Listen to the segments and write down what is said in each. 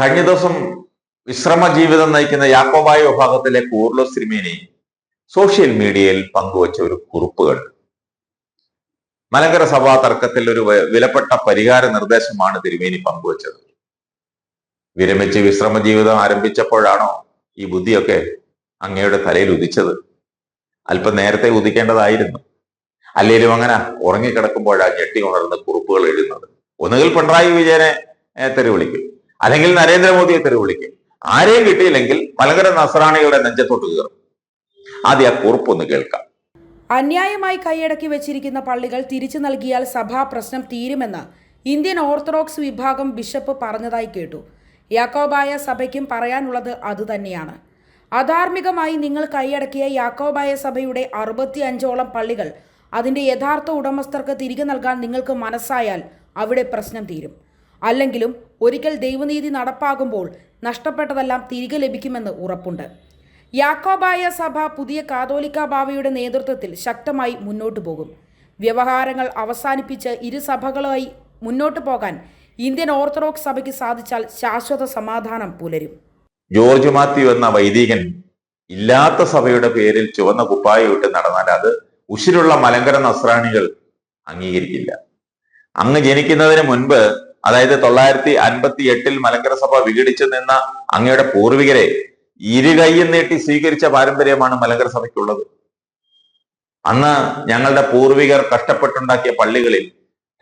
കഴിഞ്ഞ ദിവസം വിശ്രമ ജീവിതം നയിക്കുന്ന യാക്കോബായ വിഭാഗത്തിലെ കൂർലോസ് സിനിമേനെ സോഷ്യൽ മീഡിയയിൽ പങ്കുവച്ച ഒരു കുറിപ്പുകൾ മലങ്കര സഭാ തർക്കത്തിൽ ഒരു വിലപ്പെട്ട പരിഹാര നിർദ്ദേശമാണ് തിരുമേനി പങ്കുവച്ചത്. വിരമിച്ച് വിശ്രമ ജീവിതം ആരംഭിച്ചപ്പോഴാണോ ഈ ബുദ്ധിയൊക്കെ അങ്ങയുടെ തലയിൽ ഉദിച്ചത്. അല്പം നേരത്തെ ഉദിക്കേണ്ടതായിരുന്നു. അല്ലെങ്കിലും അങ്ങനെ ഉറങ്ങിക്കിടക്കുമ്പോഴാണ് ഞെട്ടി ഉണർന്ന് കുറിപ്പുകൾ എഴുതുന്നത്. ഒന്നുകിൽ പിണറായി വിജയനെ തെരുവിളിക്കും. അല്ലെങ്കിൽ നരേന്ദ്രമോദിയെ തെരുവിളിക്കും ആരെയും കിട്ടിയില്ലെങ്കിൽ മലങ്കര നസ്രാണികളുടെ നെഞ്ചത്തോട്ട് കയറും ആദ്യ കുറിപ്പൊന്ന് കേൾക്കാം. അന്യായമായി കൈയടക്കി വെച്ചിരിക്കുന്ന പള്ളികൾ തിരിച്ചു നൽകിയാൽ സഭാ പ്രശ്നം തീരുമെന്ന് ഇന്ത്യൻ ഓർത്തഡോക്സ് വിഭാഗം ബിഷപ്പ് പറഞ്ഞതായി കേട്ടു. യാക്കോബായ സഭയ്ക്കും പറയാനുള്ളത് അതുതന്നെയാണ് അധാർമികമായി നിങ്ങൾ കൈയടക്കിയ യാക്കോബായ സഭയുടെ അറുപത്തി അഞ്ചോളം പള്ളികൾ അതിന്റെ യഥാർത്ഥ ഉടമസ്ഥർക്ക് തിരികെ നൽകാൻ നിങ്ങൾക്ക് മനസ്സായാൽ അവിടെ പ്രശ്നം തീരും. അല്ലെങ്കിലും ഒരിക്കൽ ദൈവനീതി നടപ്പാകുമ്പോൾ നഷ്ടപ്പെട്ടതെല്ലാം തിരികെ ലഭിക്കുമെന്ന് ഉറപ്പുണ്ട്. യാക്കോബായ സഭ പുതിയ കാതോലിക്ക ബാവയുടെ നേതൃത്വത്തിൽ ശക്തമായി മുന്നോട്ടു പോകും. വ്യവഹാരങ്ങൾ അവസാനിപ്പിച്ച് ഇരു സഭകളായി മുന്നോട്ടു പോകാൻ ഇന്ത്യൻ ഓർത്തഡോക്സ് സഭയ്ക്ക് സാധിച്ചാൽ ശാശ്വത സമാധാനം പുലരും. ജോർജ് മാത്യു എന്ന വൈദികൻ ഇല്ലാത്ത സഭയുടെ പേരിൽ ചുവന്ന കുപ്പായ വിട്ട് നടന്നാൽ അത് ഉശിരുള്ള മലങ്കര നസ്രാണികൾ അംഗീകരിക്കില്ല. അങ്ങ് ജനിക്കുന്നതിന് മുൻപ് അതായത് തൊള്ളായിരത്തി അൻപത്തി എട്ടിൽ മലങ്കര സഭ വിഘടിച്ചു നിന്ന അങ്ങയുടെ പൂർവികരെ ഇരുകൈയും നീട്ടി സ്വീകരിച്ച പാരമ്പര്യമാണ് മലങ്കര സഭയ്ക്കുള്ളത്. അന്ന് ഞങ്ങളുടെ പൂർവികർ കഷ്ടപ്പെട്ടുണ്ടാക്കിയ പള്ളികളിൽ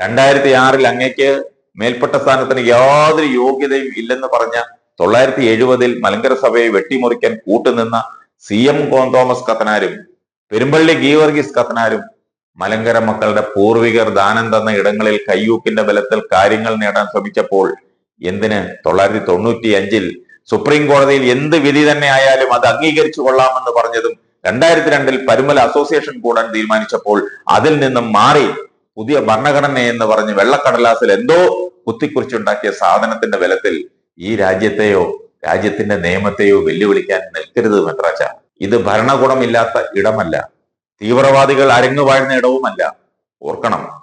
രണ്ടായിരത്തി ആറിൽ അങ്ങയ്ക്ക് മേൽപ്പെട്ട സ്ഥാനത്തിന് യാതൊരു യോഗ്യതയും ഇല്ലെന്ന് പറഞ്ഞ തൊള്ളായിരത്തി എഴുപതിൽ മലങ്കര സഭയെ വെട്ടിമുറിക്കാൻ കൂട്ടുനിന്ന സി എം തോമസ് കത്തനാരും പെരുമ്പള്ളി ഗീവർഗീസ് കത്തനാരും മലങ്കര മക്കളുടെ പൂർവികർ ദാനം തന്ന ഇടങ്ങളിൽ കയ്യൂക്കിന്റെ ബലത്തിൽ കാര്യങ്ങൾ നേടാൻ ശ്രമിച്ചപ്പോൾ എന്തിന് തൊള്ളായിരത്തി തൊണ്ണൂറ്റി അഞ്ചിൽ സുപ്രീം കോടതിയിൽ എന്ത് വിധി തന്നെ ആയാലും അത് അംഗീകരിച്ചു കൊള്ളാമെന്ന് പറഞ്ഞതും രണ്ടായിരത്തി രണ്ടിൽ പരുമല അസോസിയേഷൻ കൂടാൻ തീരുമാനിച്ചപ്പോൾ അതിൽ നിന്നും മാറി പുതിയ ഭരണഘടന എന്ന് പറഞ്ഞ് വെള്ളക്കടലാസിൽ എന്തോ കുത്തിക്കുറിച്ചുണ്ടാക്കിയ സാധനത്തിന്റെ ബലത്തിൽ ഈ രാജ്യത്തെയോ രാജ്യത്തിന്റെ നിയമത്തെയോ വെല്ലുവിളിക്കാൻ നിൽക്കരുത് മെത്രാച്ച. ഇത് ഭരണകൂടമില്ലാത്ത ഇടമല്ല. തീവ്രവാദികൾ അരങ്ങു വാഴുന്ന ഇടവുമല്ല. ഓർക്കണം.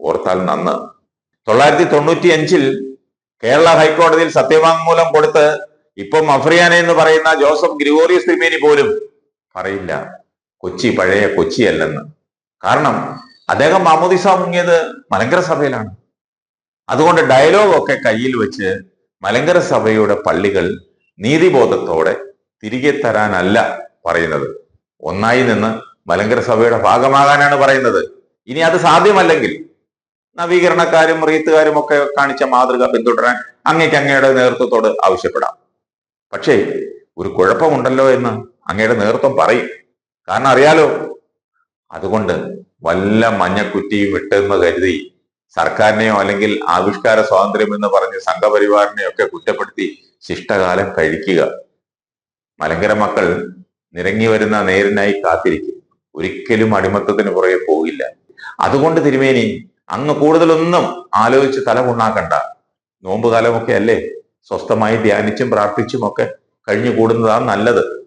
ഓർത്താൽ നന്ന്. തൊള്ളായിരത്തി തൊണ്ണൂറ്റി അഞ്ചിൽ കേരള ഹൈക്കോടതിയിൽ സത്യവാങ്മൂലം കൊടുത്ത് ഇപ്പം അഫ്രിയാന എന്ന് പറയുന്ന ജോസഫ് ഗ്രിഗോറിയസ് തിരുമേനി പോലും പറയില്ല. കൊച്ചി പഴയ കൊച്ചിയല്ലെന്ന്. കാരണം അദ്ദേഹം മാമോദിസ മുങ്ങിയത് മലങ്കര സഭയിലാണ്. അതുകൊണ്ട് ഡയലോഗ് ഒക്കെ കയ്യിൽ വെച്ച് മലങ്കര സഭയുടെ പള്ളികൾ നീതിബോധത്തോടെ തിരികെ തരാനല്ല പറയുന്നത്. ഒന്നായി നിന്ന് മലങ്കര സഭയുടെ ഭാഗമാകാനാണ് പറയുന്നത്. ഇനി അത് സാധ്യമല്ലെങ്കിൽ നവീകരണക്കാരും റീത്തുകാരും ഒക്കെ കാണിച്ച മാതൃക പിന്തുടരാൻ അങ്ങേക്ക് അങ്ങയുടെ നേതൃത്വത്തോട് ആവശ്യപ്പെടാം. പക്ഷേ ഒരു കുഴപ്പമുണ്ടല്ലോ എന്ന് അങ്ങയുടെ നേതൃത്വം പറയും. കാരണം അറിയാലോ അതുകൊണ്ട് വല്ല മഞ്ഞക്കുറ്റിയും ഇട്ടെന്ന് കരുതി സർക്കാരിനെയോ അല്ലെങ്കിൽ ആവിഷ്കാര സ്വാതന്ത്ര്യം എന്ന് പറഞ്ഞ് സംഘപരിവാറിനെയോ ഒക്കെ കുറ്റപ്പെടുത്തി ശിഷ്ടകാലം കഴിക്കുക. മലങ്കര മക്കൾ നിരങ്ങി വരുന്ന നേരിനായി കാത്തിരിക്കും. ഒരിക്കലും അടിമത്തത്തിന് പുറകെ പോകില്ല. അതുകൊണ്ട് തിരുമേനി അങ്ങ് കൂടുതലൊന്നും ആലോചിച്ച് തല കൊണ്ടാക്കണ്ട നോമ്പ് കാലമൊക്കെ അല്ലേ? സ്വസ്ഥമായി ധ്യാനിച്ചും പ്രാർത്ഥിച്ചും ഒക്കെ കഴിഞ്ഞു കൂടുന്നതാണ് നല്ലത്.